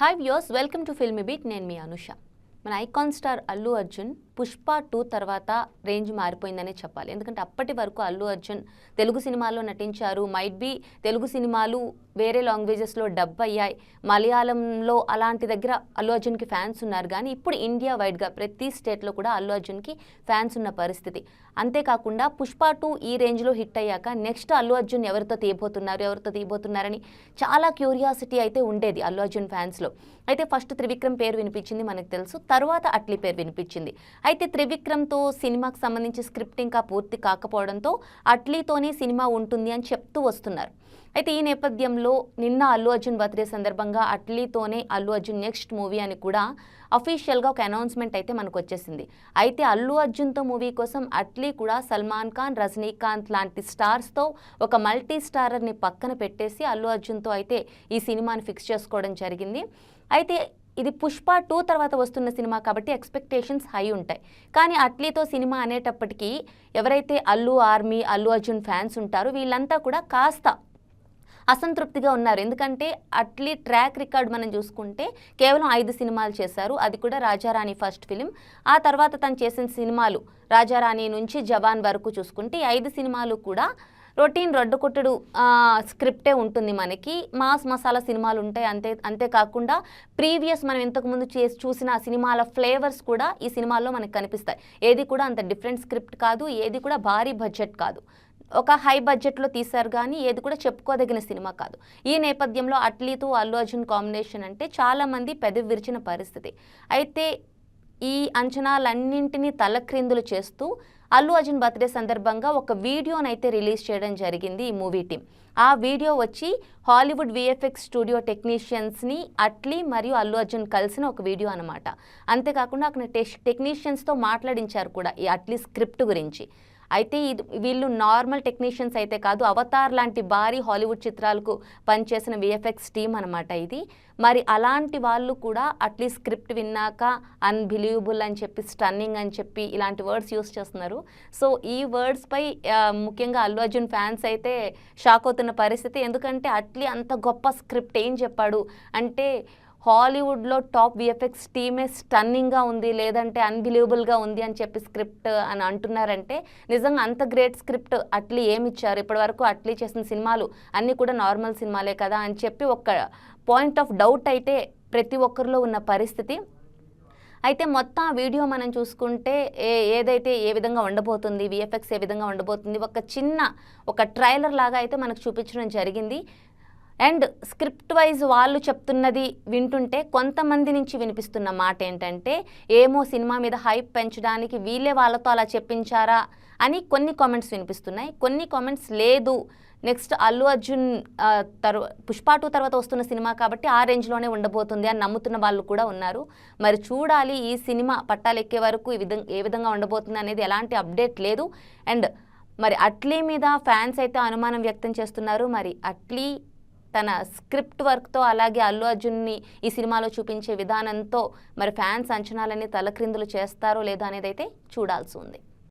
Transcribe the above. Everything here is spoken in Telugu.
Hi views welcome to Film Beat నేను మీ అనుష. మన icon star Allu Arjun Pushpa two తర్వాత రేంజ్ మారిపోయిందనే చెప్పాలి. ఎందుకంటే అప్పటి వరకు అల్లు అర్జున్ తెలుగు సినిమాల్లో నటించారు. మైట్ బి తెలుగు సినిమాలు వేరే లాంగ్వేజెస్లో డబ్ అయ్యాయి. మలయాళంలో అలాంటి దగ్గర అల్లు అర్జున్కి ఫ్యాన్స్ ఉన్నారు. కానీ ఇప్పుడు ఇండియా వైడ్గా ప్రతి స్టేట్లో కూడా అల్లు అర్జున్కి ఫ్యాన్స్ ఉన్న పరిస్థితి. అంతేకాకుండా పుష్ప టూ ఈ రేంజ్లో హిట్ అయ్యాక నెక్స్ట్ అల్లు అర్జున్ ఎవరితో తీయబోతున్నారు ఎవరితో తీయబోతున్నారని చాలా క్యూరియాసిటీ అయితే ఉండేది అల్లు అర్జున్ ఫ్యాన్స్లో అయితే ఫస్ట్ త్రివిక్రమ్ పేరు వినిపించింది మనకు తెలుసు. తర్వాత అట్లీ పేరు వినిపించింది. అయితే త్రివిక్రమ్తో సినిమాకి సంబంధించి స్క్రిప్ట్ ఇంకా పూర్తి కాకపోవడంతో అట్లీతోనే సినిమా ఉంటుంది అని చెప్తూ వస్తున్నారు. అయితే ఈ నేపథ్యంలో నిన్న అల్లు అర్జున్ బర్త్డే సందర్భంగా అట్లీతోనే అల్లు అర్జున్ నెక్స్ట్ మూవీ అని కూడా అఫీషియల్గా ఒక అనౌన్స్మెంట్ అయితే మనకు వచ్చేసింది. అయితే అల్లు అర్జున్తో మూవీ కోసం అట్లీ కూడా సల్మాన్ ఖాన్ రజనీకాంత్ లాంటి స్టార్స్తో ఒక మల్టీ స్టారర్ని పక్కన పెట్టేసి అల్లు అర్జున్తో అయితే ఈ సినిమాని ఫిక్స్ చేసుకోవడం జరిగింది. అయితే ఇది పుష్ప టూ తర్వాత వస్తున్న సినిమా కాబట్టి ఎక్స్పెక్టేషన్స్ హై ఉంటాయి. కానీ అట్లీతో సినిమా అనేటప్పటికీ ఎవరైతే అల్లు ఆర్మీ అల్లు అర్జున్ ఫ్యాన్స్ ఉంటారో వీళ్ళంతా కూడా కాస్త అసంతృప్తిగా ఉన్నారు. ఎందుకంటే అట్లీ ట్రాక్ రికార్డ్ మనం చూసుకుంటే కేవలం ఐదు సినిమాలు చేశారు. అది కూడా రాజారాణి ఫస్ట్ ఫిలిం. ఆ తర్వాత తను చేసిన సినిమాలు రాజారాణి నుంచి జవాన్ వరకు చూసుకుంటే ఈ ఐదు సినిమాలు కూడా రొటీన్ రొడ్డు కొట్టుడు స్క్రిప్టే ఉంటుంది మనకి. మాస్ మసాలా సినిమాలు ఉంటాయి అంతే అంతేకాకుండా ప్రీవియస్ మనం ఇంతకుముందు చేసి చూసిన సినిమాల ఫ్లేవర్స్ కూడా ఈ సినిమాల్లో మనకు కనిపిస్తాయి. ఏది కూడా అంత డిఫరెంట్ స్క్రిప్ట్ కాదు ఏది కూడా భారీ బడ్జెట్ కాదు. ఒక హై బడ్జెట్లో తీశారు కానీ ఏది కూడా చెప్పుకోదగిన సినిమా కాదు. ఈ నేపథ్యంలో అట్లీతో అల్లు అర్జున్ కాంబినేషన్ అంటే చాలామంది పెదవి విరిచిన పరిస్థితి. అయితే ఈ అంచనాలన్నింటినీ తలక్రిందులు చేస్తూ అల్లు అర్జున్ బర్త్డే సందర్భంగా ఒక వీడియోనైతే రిలీజ్ చేయడం జరిగింది ఈ మూవీ టీం. ఆ వీడియో వచ్చి హాలీవుడ్ విఎఫ్ఎక్స్ స్టూడియో టెక్నీషియన్స్ని అట్లీ మరియు అల్లు అర్జున్ కలిసిన ఒక వీడియో అనమాట అంతేకాకుండా అక్కడ టెక్ టెక్నీషియన్స్తో మాట్లాడించారు కూడా ఈ అట్లీ స్క్రిప్ట్ గురించి. అయితే ఇది వీళ్ళు నార్మల్ టెక్నీషియన్స్ అయితే కాదు అవతార్ లాంటి భారీ హాలీవుడ్ చిత్రాలకు పనిచేసిన విఎఫ్ఎక్స్ టీమ్ అనమాట ఇది. మరి అలాంటి వాళ్ళు కూడా అట్లీస్ట్ స్క్రిప్ట్ విన్నాక అన్బిలీవబుల్ అని చెప్పి స్టన్నింగ్ అని చెప్పి ఇలాంటి వర్డ్స్ యూస్ చేస్తున్నారు. సో ఈ వర్డ్స్పై ముఖ్యంగా అల్లు అర్జున్ ఫ్యాన్స్ అయితే షాక్ అవుతున్న పరిస్థితి. ఎందుకంటే అట్లీ అంత గొప్ప స్క్రిప్ట్ ఏం చెప్పాడు? అంటే హాలీవుడ్లో టాప్ విఎఫ్ఎక్స్ టీమే స్టన్నింగ్గా ఉంది లేదంటే అన్బిలీవబుల్గా ఉంది అని చెప్పి స్క్రిప్ట్ అని అంటున్నారంటే నిజంగా అంత గ్రేట్ స్క్రిప్ట్ అట్లీ ఏమి ఇచ్చారు ఇప్పటివరకు అట్లీ చేసిన సినిమాలు అన్నీ కూడా నార్మల్ సినిమాలే కదా అని చెప్పి ఒక పాయింట్ ఆఫ్ డౌట్ అయితే ప్రతి ఒక్కరిలో ఉన్న పరిస్థితి. అయితే మొత్తం ఆ వీడియో మనం చూసుకుంటే ఏ ఏదైతే ఏ విధంగా ఉండబోతుంది విఎఫ్ఎక్స్ ఏ విధంగా ఉండబోతుంది ఒక చిన్న ఒక ట్రైలర్ లాగా అయితే మనకు చూపించడం జరిగింది. అండ్ స్క్రిప్ట్ వైజ్ వాళ్ళు చెప్తున్నది వింటుంటే కొంతమంది నుంచి వినిపిస్తున్న మాట ఏంటంటే ఏమో సినిమా మీద హైప్ పెంచడానికి వీళ్ళే వాళ్ళతో అలా చెప్పించారా అని కొన్ని కామెంట్స్ వినిపిస్తున్నాయి. కొన్ని కామెంట్స్ లేదు. నెక్స్ట్ అల్లు అర్జున్ తర్వా పుష్ప టూ తర్వాత వస్తున్న సినిమా కాబట్టి ఆ రేంజ్లోనే ఉండబోతుంది అని నమ్ముతున్న వాళ్ళు కూడా ఉన్నారు. మరి చూడాలి ఈ సినిమా పట్టాలెక్కే వరకు ఈ విధంగా ఏ విధంగా ఉండబోతుంది అనేది ఎలాంటి అప్డేట్ లేదు. అండ్ మరి అట్లీ మీద ఫ్యాన్స్ అయితే అనుమానం వ్యక్తం చేస్తున్నారు. మరి అట్లీ తన స్క్రిప్ట్ వర్క్తో అలాగే అల్లు అర్జున్ని ఈ సినిమాలో చూపించే విధానంతో మరి ఫ్యాన్స్ అంచనాలన్నీ తలక్రిందులు చేస్తారో లేదో అనేది అయితే చూడాల్సి ఉంది.